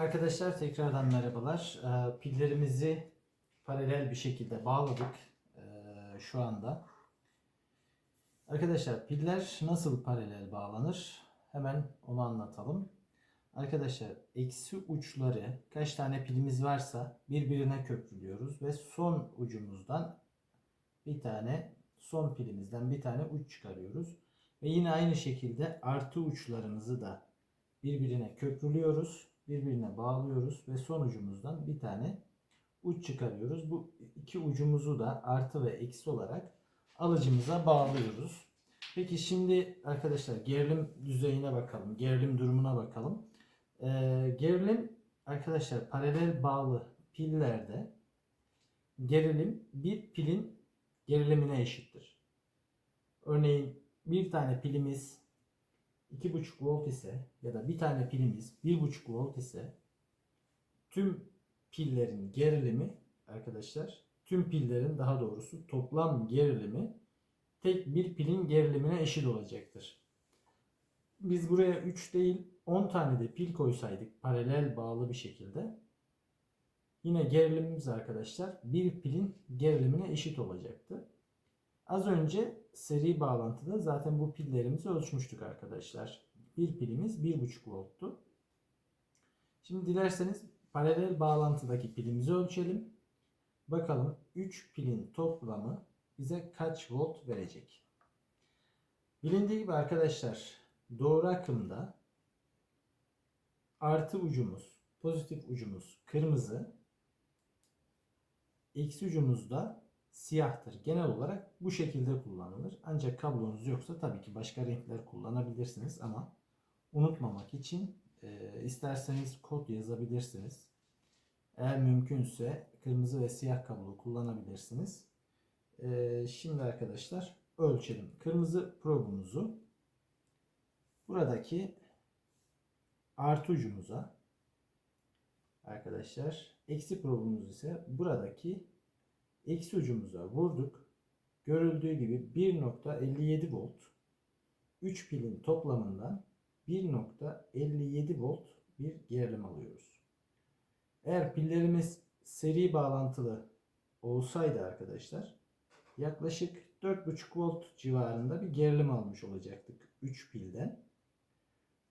Arkadaşlar tekrardan merhabalar. Ee, Pillerimizi paralel bir şekilde bağladık ee, şu anda. Arkadaşlar piller nasıl paralel bağlanır? Hemen onu anlatalım. Arkadaşlar eksi uçları kaç tane pilimiz varsa birbirine köprülüyoruz ve son ucumuzdan bir tane son pilimizden bir tane uç çıkarıyoruz. Ve yine aynı şekilde artı uçlarımızı da birbirine köprülüyoruz, birbirine bağlıyoruz ve son ucumuzdan bir tane uç çıkarıyoruz. Bu iki ucumuzu da artı ve eksi olarak alıcımıza bağlıyoruz. Peki şimdi arkadaşlar gerilim düzeyine bakalım, gerilim durumuna bakalım. Ee, gerilim arkadaşlar paralel bağlı pillerde gerilim bir pilin gerilimine eşittir. Örneğin bir tane pilimiz 2,5 volt ise ya da bir tane pilimiz 1,5 volt ise tüm pillerin gerilimi arkadaşlar tüm pillerin daha doğrusu toplam gerilimi tek bir pilin gerilimine eşit olacaktır. Biz buraya 3 değil 10 tane de pil koysaydık paralel bağlı bir şekilde yine gerilimimiz arkadaşlar bir pilin gerilimine eşit olacaktı. Az önce seri bağlantıda zaten bu pillerimizi ölçmüştük arkadaşlar. Bir pilimiz 1,5 volttu. Şimdi dilerseniz paralel bağlantıdaki pilimizi ölçelim. Bakalım 3 pilin toplamı bize kaç volt verecek? Bilindiği gibi arkadaşlar doğru akımda artı ucumuz, pozitif ucumuz kırmızı, eksi ucumuz da siyahtır. Genel olarak bu şekilde kullanılır. Ancak kablonuz yoksa tabii ki başka renkler kullanabilirsiniz ama unutmamak için e, isterseniz kod yazabilirsiniz. Eğer mümkünse kırmızı ve siyah kablo kullanabilirsiniz. E, şimdi arkadaşlar ölçelim. Kırmızı probumuzu buradaki artı ucumuza arkadaşlar eksi probumuz ise buradaki eksi ucumuza vurduk. Görüldüğü gibi 1.57 volt 3 pilin toplamından 1.57 volt bir gerilim alıyoruz. Eğer pillerimiz seri bağlantılı olsaydı arkadaşlar yaklaşık 4.5 volt civarında bir gerilim almış olacaktık 3 pilden.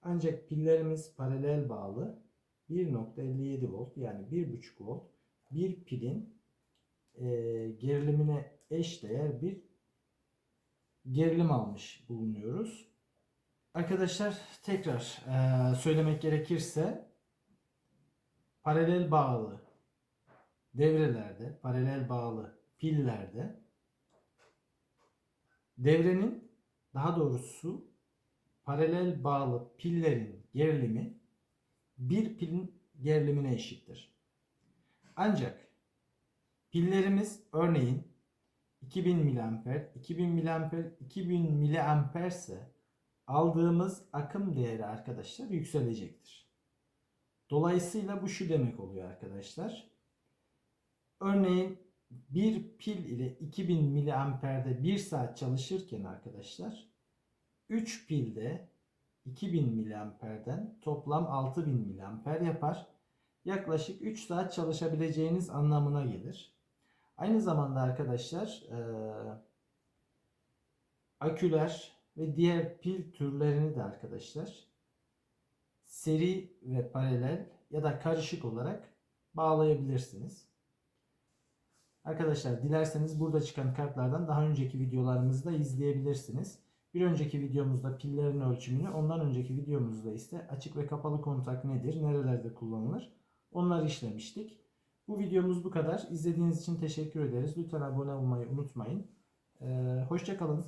Ancak pillerimiz paralel bağlı 1.57 volt yani 1.5 volt bir pilin e, gerilimine eş değer bir gerilim almış bulunuyoruz. Arkadaşlar tekrar e, söylemek gerekirse paralel bağlı devrelerde, paralel bağlı pillerde devrenin daha doğrusu paralel bağlı pillerin gerilimi bir pilin gerilimine eşittir. Ancak pillerimiz örneğin 2000 mAh, 2000 mAh, 2000 mAh ise aldığımız akım değeri arkadaşlar yükselecektir. Dolayısıyla bu şu demek oluyor arkadaşlar. Örneğin bir pil ile 2000 miliamper'de 1 saat çalışırken arkadaşlar 3 pilde 2000 miliamperden toplam 6000 miliamper yapar. Yaklaşık 3 saat çalışabileceğiniz anlamına gelir. Aynı zamanda arkadaşlar e, aküler ve diğer pil türlerini de arkadaşlar seri ve paralel ya da karışık olarak bağlayabilirsiniz. Arkadaşlar dilerseniz burada çıkan kartlardan daha önceki videolarımızı da izleyebilirsiniz. Bir önceki videomuzda pillerin ölçümünü, ondan önceki videomuzda ise açık ve kapalı kontak nedir, nerelerde kullanılır onları işlemiştik. Bu videomuz bu kadar. İzlediğiniz için teşekkür ederiz. Lütfen abone olmayı unutmayın. Ee, Hoşçakalın.